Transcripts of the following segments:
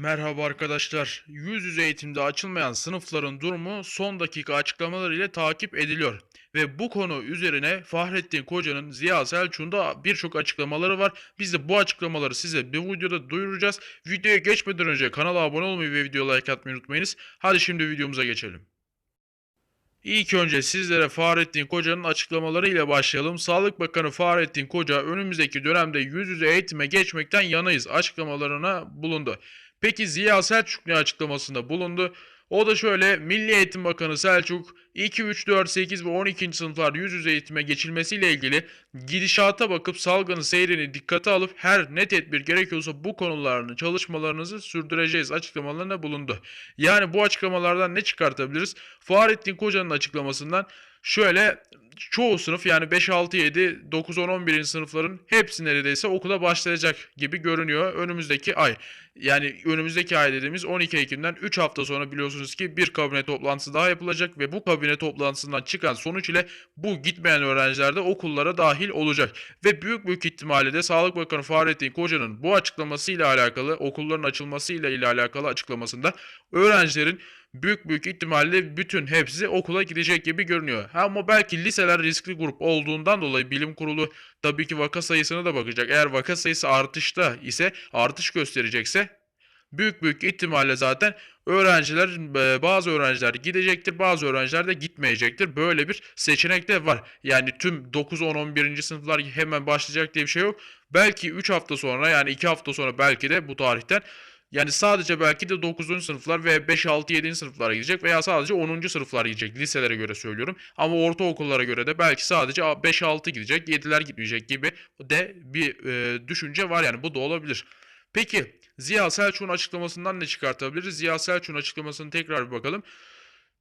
Merhaba arkadaşlar. Yüz yüze eğitimde açılmayan sınıfların durumu son dakika açıklamaları ile takip ediliyor. Ve bu konu üzerine Fahrettin Koca'nın Ziya Selçuk'un birçok açıklamaları var. Biz de bu açıklamaları size bir videoda duyuracağız. Videoya geçmeden önce kanala abone olmayı ve video like atmayı unutmayınız. Hadi şimdi videomuza geçelim. İlk önce sizlere Fahrettin Koca'nın açıklamaları ile başlayalım. Sağlık Bakanı Fahrettin Koca önümüzdeki dönemde yüz yüze eğitime geçmekten yanayız açıklamalarına bulundu. Peki Ziya Selçuk ne açıklamasında bulundu? O da şöyle Milli Eğitim Bakanı Selçuk 2, 3, 4, 8 ve 12. sınıflar yüz yüze eğitime geçilmesiyle ilgili gidişata bakıp salgının seyrini dikkate alıp her ne tedbir gerekiyorsa bu konularını çalışmalarınızı sürdüreceğiz açıklamalarında bulundu. Yani bu açıklamalardan ne çıkartabiliriz? Fahrettin Koca'nın açıklamasından şöyle çoğu sınıf yani 5, 6, 7, 9, 10, 11. sınıfların hepsi neredeyse okula başlayacak gibi görünüyor önümüzdeki ay. Yani önümüzdeki ay dediğimiz 12 Ekim'den 3 hafta sonra biliyorsunuz ki bir kabine toplantısı daha yapılacak ve bu kabine toplantısından çıkan sonuç ile bu gitmeyen öğrenciler de okullara dahil olacak. Ve büyük büyük ihtimalle de Sağlık Bakanı Fahrettin Koca'nın bu açıklamasıyla alakalı okulların açılmasıyla ile alakalı açıklamasında öğrencilerin büyük büyük ihtimalle bütün hepsi okula gidecek gibi görünüyor. Ama belki liseler riskli grup olduğundan dolayı bilim kurulu tabii ki vaka sayısına da bakacak. Eğer vaka sayısı artışta ise artış gösterecekse büyük büyük ihtimalle zaten öğrenciler e, bazı öğrenciler gidecektir bazı öğrenciler de gitmeyecektir. Böyle bir seçenek de var. Yani tüm 9 10 11. sınıflar hemen başlayacak diye bir şey yok. Belki 3 hafta sonra yani 2 hafta sonra belki de bu tarihten yani sadece belki de 9. sınıflar ve 5, 6, 7. sınıflar gidecek veya sadece 10. sınıflar gidecek. Liselere göre söylüyorum. Ama ortaokullara göre de belki sadece 5, 6 gidecek, 7'ler gitmeyecek gibi de bir e, düşünce var yani bu da olabilir. Peki Ziya Selçuk'un açıklamasından ne çıkartabiliriz? Ziya Selçuk'un açıklamasını tekrar bir bakalım.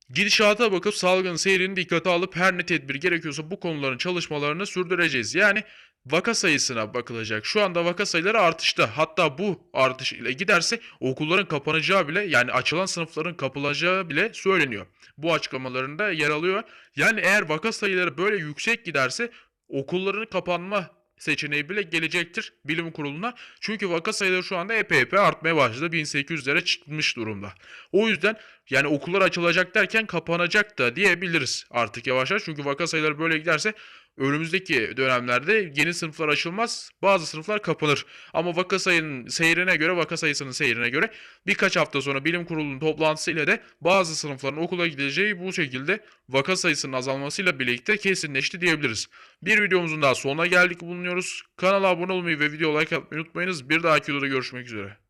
Gidişata bakıp salgın seyrini dikkate alıp her ne tedbir gerekiyorsa bu konuların çalışmalarını sürdüreceğiz. Yani vaka sayısına bakılacak. Şu anda vaka sayıları artışta. Hatta bu artış ile giderse okulların kapanacağı bile yani açılan sınıfların kapılacağı bile söyleniyor. Bu açıklamalarında yer alıyor. Yani eğer vaka sayıları böyle yüksek giderse okulların kapanma seçeneği bile gelecektir bilim kuruluna. Çünkü vaka sayıları şu anda epey epey artmaya başladı. 1800'lere çıkmış durumda. O yüzden yani okullar açılacak derken kapanacak da diyebiliriz artık yavaş yavaş. Çünkü vaka sayıları böyle giderse önümüzdeki dönemlerde yeni sınıflar açılmaz. Bazı sınıflar kapanır. Ama vaka sayının seyrine göre, vaka sayısının seyrine göre birkaç hafta sonra bilim kurulunun toplantısıyla de bazı sınıfların okula gideceği bu şekilde vaka sayısının azalmasıyla birlikte kesinleşti diyebiliriz. Bir videomuzun daha sonuna geldik bulunuyoruz. Kanala abone olmayı ve video like atmayı unutmayınız. Bir dahaki videoda görüşmek üzere.